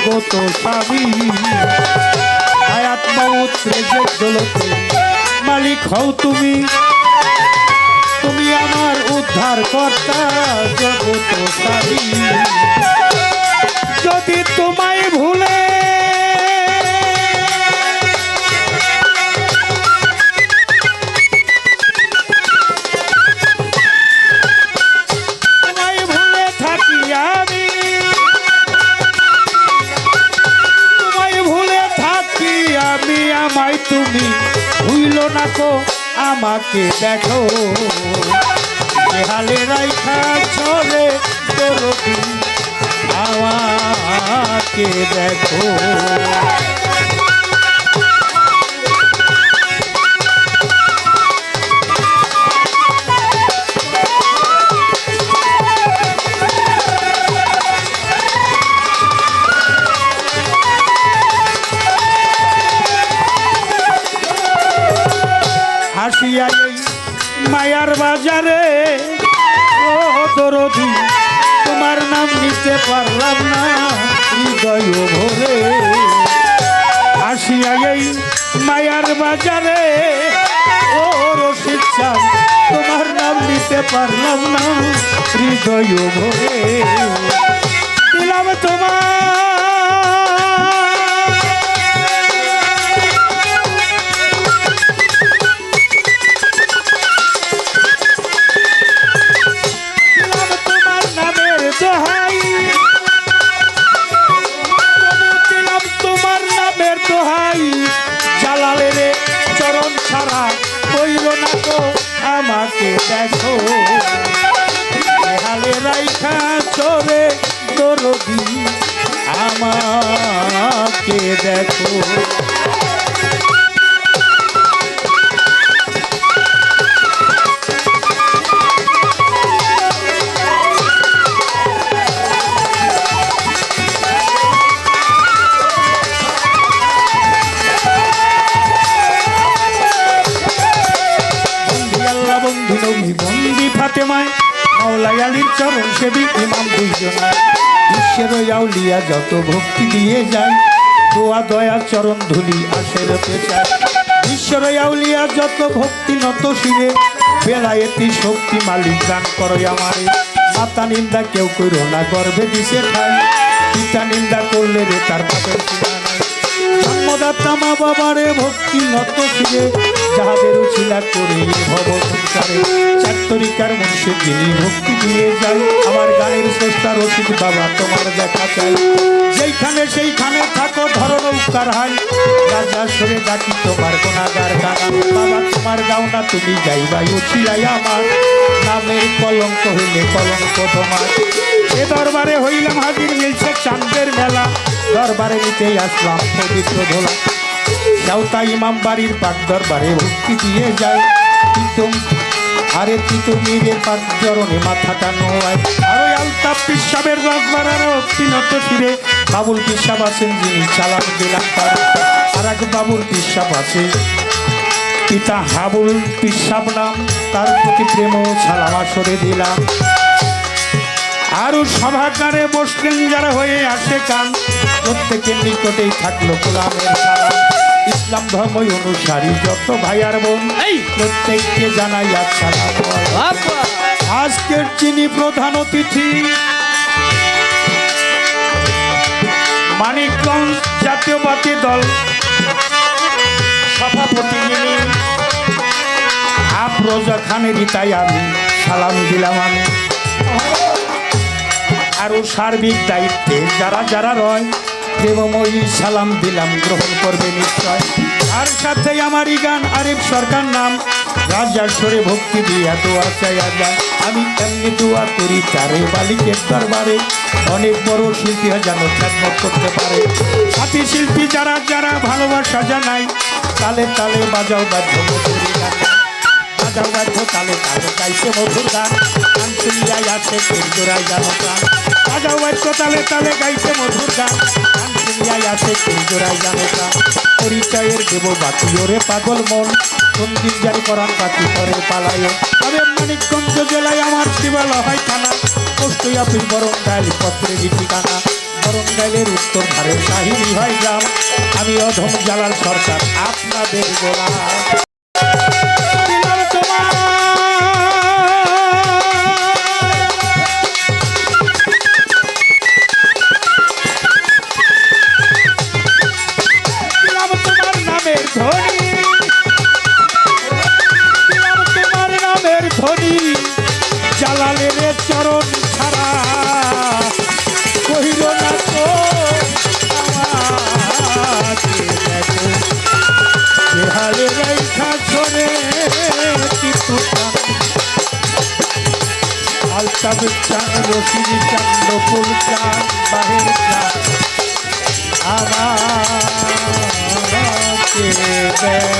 জগত স্বামী আয়াত মাউত রেজের দৌলতে মালিক হও তুমি। তুমি আমার উদ্ধার কর্তা জগত স্বামী যদি তোমায় ভুলে আমায় তুমি। ভুইল না কো আমাকে দেখো। হালে রাইখা চলে তোর আমাকে দেখো। হাসিয়া এই মায়ার বাজারে। দরদি তোমার নাম নিতে পারলাম না হৃদয় ভরে। হাসিয়া এই মায়ার বাজারে ও চাঁদ, তোমার নাম নিতে পারলাম না হৃদয় ভরে। দিলাম তোমার ছাড়া কইল না তো আমাকে দেখো। হালে রাইখা চরে দরদি আমাকে দেখো। বন্দি ফাতেমায় চরণ সেবী ইমাম যত ভক্তি দিয়ে যায়, দোয়া দয়া চরণ ধুলি যত ভক্তি নত শিরে শক্তি মালিক দান করো আমারে। মাতা নিন্দা কেউ করো না, গর্ভে দিছে পিতা নিন্দা করলে রে তার সীমা নাই জন্মদাতা মা বাবারে ভক্তি নত শিরে। যাহাদের উছিলা করে ভব সংসারে চাত্তরিকার মনুষ্যের যিনি ভক্তি দিয়ে যায়, আমার গানের শ্রেষ্ঠা রসিদ বাবা তোমার দেখা চাই। যেইখানে সেইখানে থাকো, ধরো নৌকার হাই। রাজা সরে ডাকি তোমার গোনাগার গানা। বাবা তোমার গাও না তুমি গাইবাই উছিলাই আমার। নামের কলঙ্ক হইলে কলঙ্ক তোমার। এ দরবারে হইলাম হাজির, মিলছে চাঁদের মেলা। দরবারে নিতেই আসলাম পবিত্র ধোলা সাউতা ইমাম বাড়ির পাক দরবারে ভক্তি দিয়ে যায় তিতুম, আরে তিতুমিরের পাক জরনে মাথাটা নোয়ায়। আর আলতাপ পিসাবের রাজবাড়ার অক্তিনত শিরে বাবুল পিসাব আছেন যিনি চালান দিলাম তার আর এক বাবুল পিসাব আছে। পিতা হাবুল পিসাব নাম। তার প্রতি প্রেম সালাম আসরে দিলাম। আরও সভাকারে বসলেন যারা হয়ে আসে কান প্রত্যেকের নিকটেই থাকল গোলামের সালাম ইসলাম ধর্ম অনুসারী যত ভাইয়ার বোন এই! প্রত্যেককে জানাই আজকের যিনি প্রধান অতিথি মানিকগঞ্জ জাতীয়বাদী দল সভাপতি যিনি আফরোজা খানেরই তাই আমি সালাম দিলাম আমি। আরও সার্বিক দায়িত্বে যারা যারা রয়, প্রেমময়ী সালাম দিলাম, গ্রহণ করবে নিশ্চয়। আর সাথে আমারই গান আরিফ সরকার নাম রাজার সরে ভক্তি দিয়া দোয়া চাইয়া যান আমি এমনি দোয়া করি তারে বালিকের দরবারে, অনেক বড় শিল্পী যেন খ্যাতমত করতে পারে। সাথী শিল্পী যারা যারা ভালোবাসা জানাই তালে তালে বাজাও বাধ্য বাজাও বাধ্য তালে তালে গাইছে মধুর গান। গান শুনিয়াই আছে কেন্দ্রায় জানো বাজাও বাধ্য তালে তালে গাইছে মধুর গান। গান শুনিয়াই আছে কে জোড়ায় জানে পরিচয়ের দেব বাতি ওরে পাগল মন। সন্দীপ জারি করান পাতি করে পালায়। তবে মানিকগঞ্জ জেলায় আমার শিবালা হয় থানা। পোস্ট অফিস বরং ডাইল পত্রে ঠিকানা বরং ডাইলের উত্তর ধারে কাহিনী হয় গ্রাম। আমি অধম জালাল সরকার, আপনাদের গোলাম। তোমার গলায় রেখা ছড়ে আলতাব চান রসির চান নকুল চান বাহের চান আমাকে দেয়?